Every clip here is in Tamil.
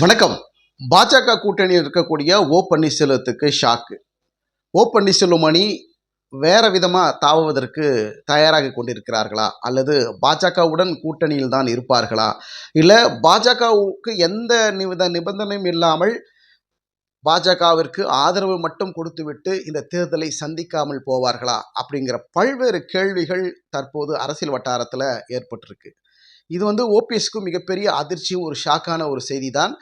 வணக்கம். பாஜக கூட்டணியில் இருக்கக்கூடிய ஓ பன்னீர்செல்வத்துக்கு ஷாக்கு ஓ பன்னீர்செல்வம் அணி வேற விதமாக தாவுவதற்கு தயாராகி கொண்டிருக்கிறார்களா? அல்லது பாஜகவுடன் கூட்டணியில் தான் இருப்பார்களா? இல்லை பாஜகவுக்கு எந்த நிபந்த நிபந்தனையும் இல்லாமல் பாஜகவிற்கு ஆதரவு மட்டும் கொடுத்துவிட்டு இந்த தேர்தலை சந்திக்காமல் போவார்களா? அப்படிங்கிற பல்வேறு கேள்விகள் தற்போது அரசியல் வட்டாரத்தில் ஏற்பட்டிருக்கு. இது வந்து ஓபிஎஸ்க்கு மிகப்பெரிய அதிர்ச்சியும் ஒரு ஷாக்கான ஒரு செய்தி தான்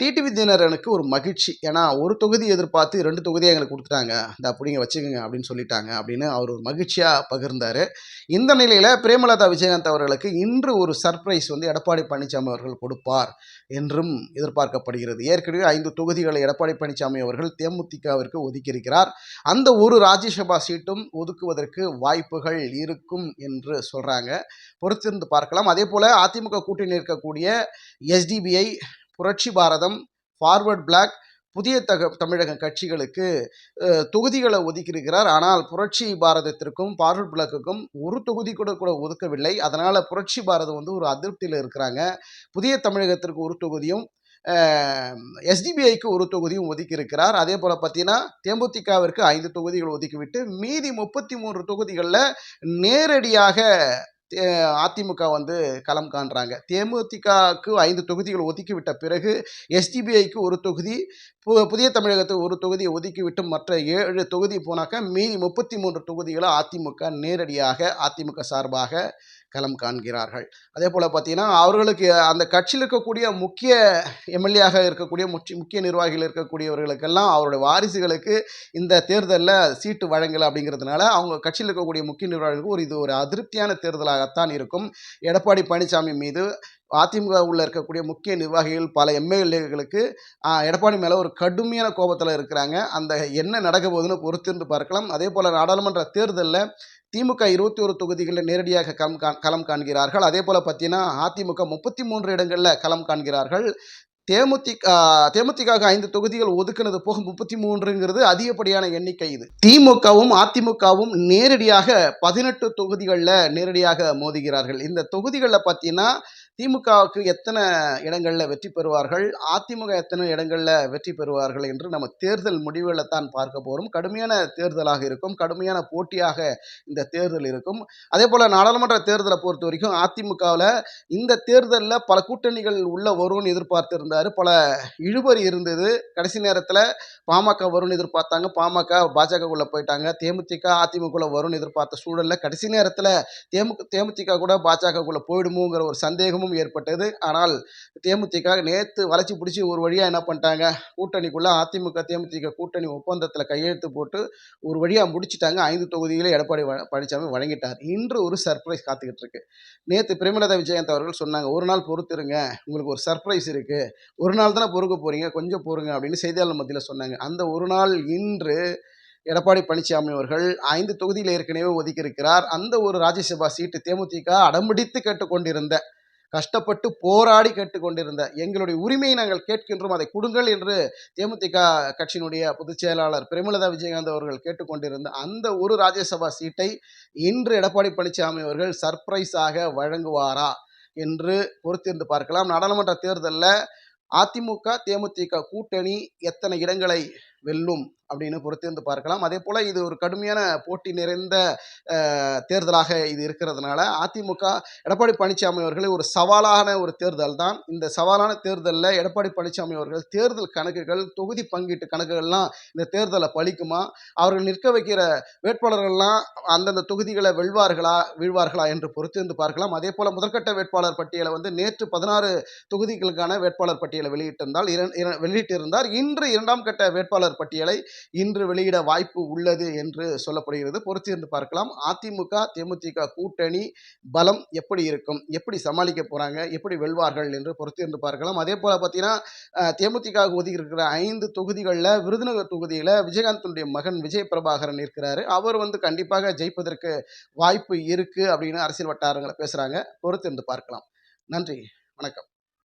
டிடிவி தினரனுக்கு ஒரு மகிழ்ச்சி. ஏன்னா ஒரு தொகுதி எதிர்பார்த்து ரெண்டு தொகுதியை எங்களுக்கு கொடுத்துட்டாங்க. இந்த அப்படிங்க வச்சுக்கோங்க அப்படின்னு சொல்லிட்டாங்க அப்படின்னு அவர் ஒரு மகிழ்ச்சியாக பகிர்ந்தார். இந்த நிலையில் பிரேமலதா விஜயகாந்த் அவர்களுக்கு இன்று ஒரு சர்ப்ரைஸ் வந்து எடப்பாடி பழனிசாமி அவர்கள் கொடுப்பார் என்றும் எதிர்பார்க்கப்படுகிறது. ஏற்கனவே ஐந்து தொகுதிகளை எடப்பாடி பழனிசாமி அவர்கள் தேமுதிகவிற்கு ஒதுக்கியிருக்கிறார். அந்த ஒரு ராஜ்யசபா சீட்டும் ஒதுக்குவதற்கு வாய்ப்புகள் இருக்கும் என்று சொல்கிறாங்க பொறுத்திருந்து பார்க்கலாம். அதே போல் அதிமுக கூட்டணி இருக்கக்கூடிய எஸ்டிபிஐ புரட்சி பாரதம் ஃபார்வர்ட் பிளாக் புதிய தக தமிழக கட்சிகளுக்கு தொகுதிகளை ஒதுக்கியிருக்கிறார். ஆனால் புரட்சி பாரதத்திற்கும் பார்வர்ட் பிளாக்குக்கும் ஒரு தொகுதி கூட கூட ஒதுக்கவில்லை. அதனால் புரட்சி பாரதம் வந்து ஒரு அதிருப்தியில் இருக்கிறாங்க. புதிய தமிழகத்திற்கு ஒரு தொகுதியும் எஸ்டிபிஐக்கு ஒரு தொகுதியும் ஒதுக்கி இருக்கிறார் அதே போல் பார்த்தீங்கன்னா தேமுதிகவிற்கு ஐந்து தொகுதிகள் ஒதுக்கிவிட்டு மீதி முப்பத்தி மூன்று தொகுதிகளில் நேரடியாக அதிமுக வந்து களம் காண்றாங்க. தேமுதிகவுக்கு ஐந்து தொகுதிகள் ஒதுக்கிவிட்ட பிறகு எஸ்டிபிஐக்கு ஒரு தொகுதி பு- புதிய தமிழகத்துக்கு ஒரு தொகுதியை ஒதுக்கிவிட்டு மற்ற ஏழு தொகுதி போனாக்கா மீதி முப்பத்தி மூன்று தொகுதிகளை அதிமுக நேரடியாக அதிமுக சார்பாக களம் காண்கிறார்கள். அதே போல் பார்த்தீங்கன்னா அவர்களுக்கு அந்த கட்சியில் இருக்கக்கூடிய முக்கிய எம்எல்ஏயாக இருக்கக்கூடிய முக்கிய முக்கிய நிர்வாகிகள் இருக்கக்கூடியவர்களுக்கெல்லாம் அவருடைய வாரிசுகளுக்கு இந்த தேர்தலில் சீட்டு வழங்கலை அப்படிங்கிறதுனால அவங்க கட்சியில் இருக்கக்கூடிய முக்கிய நிர்வாகிகளுக்கு ஒரு இது ஒரு அதிருப்தியான தேர்தலாகத்தான் இருக்கும். எடப்பாடி பழனிசாமி மீது அதிமுக உள்ள இருக்கக்கூடிய முக்கிய நிர்வாகிகள் பல எம்எல்ஏகளுக்கு எடப்பாடி மேலே ஒரு கடுமையான கோபத்தில் இருக்கிறாங்க. அந்த என்ன நடக்க போகுதுன்னு பொறுத்திருந்து பார்க்கலாம். அதே போல் நாடாளுமன்ற தேர்தலில் திமுக இருபத்தி ஒரு தொகுதிகளில் நேரடியாக களம் கா களம் காண்கிறார்கள். அதே போல் பார்த்தீங்கன்னா அதிமுக முப்பத்தி மூன்று இடங்களில் களம் காண்கிறார்கள். தேமுதிக தேமுதிகாக ஐந்து தொகுதிகள் ஒதுக்குனது போக முப்பத்தி மூன்றுங்கிறது அதிகப்படியான எண்ணிக்கை இது. திமுகவும் அதிமுகவும் நேரடியாக பதினெட்டு தொகுதிகளில் நேரடியாக மோதுகிறார்கள். இந்த தொகுதிகளில் பார்த்தீங்கன்னா திமுகவுக்கு எத்தனை இடங்களில் வெற்றி பெறுவார்கள்? அதிமுக எத்தனை இடங்களில் வெற்றி பெறுவார்கள் என்று நம்ம தேர்தல் முடிவுகளை தான் பார்க்க போகிறோம் கடுமையான தேர்தலாக இருக்கும். கடுமையான போட்டியாக இந்த தேர்தல் இருக்கும். அதே போல் நாடாளுமன்ற தேர்தலை பொறுத்த வரைக்கும் அதிமுகவில் இந்த தேர்தலில் பல கூட்டணிகள் உள்ள வரும்னு எதிர்பார்த்திருந்தார். பல இழுபறி இருந்தது. கடைசி நேரத்தில் பாமக வரும்னு எதிர்பார்த்தாங்க. பாமக பாஜகக்குள்ளே போயிட்டாங்க. தேமுதிக அதிமுக வரும்னு எதிர்பார்த்த சூழலில் கடைசி நேரத்தில் தேமு தேமுதிக கூட பாஜகக்குள்ளே போயிடுமோங்கிற ஒரு சந்தேகமும் ஏற்பட்டது. ஆனால் தேமுதிக நேற்று வளைச்சி பிடிச்சி ஒரு வழியாக என்ன பண்ணிட்டாங்க? கூட்டணிக்குள்ளே அதிமுக தேமுதிக கூட்டணி ஒப்பந்தத்தில் கையெழுத்து போட்டு ஒரு வழியாக முடிச்சிட்டாங்க. ஐந்து தொகுதிகளை எடப்பாடி பழனிசாமி வழங்கிட்டார். இன்று ஒரு சர்ப்ரைஸ் காத்துக்கிட்டு இருக்கு. நேற்று பிரேமலதா விஜயகாந்த் அவர்கள் சொன்னாங்க ஒரு நாள் பொறுத்துருங்க. உங்களுக்கு ஒரு சர்ப்ரைஸ் இருக்கு. ஒரு நாள் தானே பொறுக்க போறீங்க. கொஞ்சம் பொறுங்க. அப்படின்னு செய்தியாளர் மத்தியில் சொன்னாங்க. அந்த ஒரு நாள் இன்று எடப்பாடி பழனிசாமி அவர்கள் ஐந்து தொகுதியில் ஏற்கனவே ஒதுக்கியிருக்கிறார் அந்த ஒரு ராஜ்யசபா சீட்டு தேமுதிக அடம்பிடித்து கேட்டுக்கொண்டிருந்த கஷ்டப்பட்டு போராடி கேட்டுக்கொண்டிருந்த எங்களுடைய உரிமையை நாங்கள் கேட்கின்றோம். அதை கொடுங்கள் என்று தேமுதிக கட்சியினுடைய பொதுச் செயலாளர் பிரேமலதா விஜயகாந்த் அவர்கள் கேட்டுக்கொண்டிருந்த அந்த ஒரு ராஜ்யசபா சீட்டை இன்று எடப்பாடி பழனிசாமி அவர்கள் சர்ப்ரைஸாக வழங்குவாரா என்று பொறுத்திருந்து பார்க்கலாம். நாடாளுமன்ற தேர்தலில் அதிமுக தேமுதிக கூட்டணி எத்தனை இடங்களை வெல்லும் அப்படின்னு பொறுத்திருந்து பார்க்கலாம். அதே போல் இது ஒரு கடுமையான போட்டி நிறைந்த தேர்தலாக இது இருக்கிறதுனால அதிமுக எடப்பாடி பழனிசாமி அவர்களை ஒரு சவாலான ஒரு தேர்தல் தான். இந்த சவாலான தேர்தலில் எடப்பாடி பழனிசாமி அவர்கள் தேர்தல் கணக்குகள் தொகுதி பங்கீட்டு கணக்குகள்லாம் இந்த தேர்தலை பலிக்குமா அவர்கள் நிற்க வைக்கிற வேட்பாளர்கள்லாம் அந்தந்த தொகுதிகளை வெல்வார்களா வீழ்வார்களா என்று பொறுத்திருந்து பார்க்கலாம். அதே போல் முதற்கட்ட வேட்பாளர் பட்டியலை வந்து நேற்று பதினாறு தொகுதிகளுக்கான வேட்பாளர் பட்டியலை வெளியிட்டிருந்தால் இரண் வெளியிட்டிருந்தார். இன்று இரண்டாம் கட்ட வேட்பாளர் பட்டியலை இன்று வெளியிட வாய்ப்பு உள்ளது என்று சொல்லப்படுகிறது. பொறுத்திருந்து பார்க்கலாம். அதிமுக தேமுதிக கூட்டணி பலம் எப்படி இருக்கும்? எப்படி சமாளிக்க போறாங்க? எப்படி வெல்வார்கள் என்று பொறுத்திருந்து பார்க்கலாம். அதே போல பார்த்தீங்கன்னா தேமுதிக ஒதுக்கி இருக்கிற ஐந்து தொகுதிகளில் விருதுநகர் தொகுதியில் விஜயகாந்தனுடைய மகன் விஜய் பிரபாகரன் இருக்கிறாரு அவர் வந்து கண்டிப்பாக ஜெயிப்பதற்கு வாய்ப்பு இருக்கு அப்படின்னு அரசியல் வட்டாரங்களை பேசுறாங்க. பொறுத்திருந்து பார்க்கலாம். நன்றி. வணக்கம்.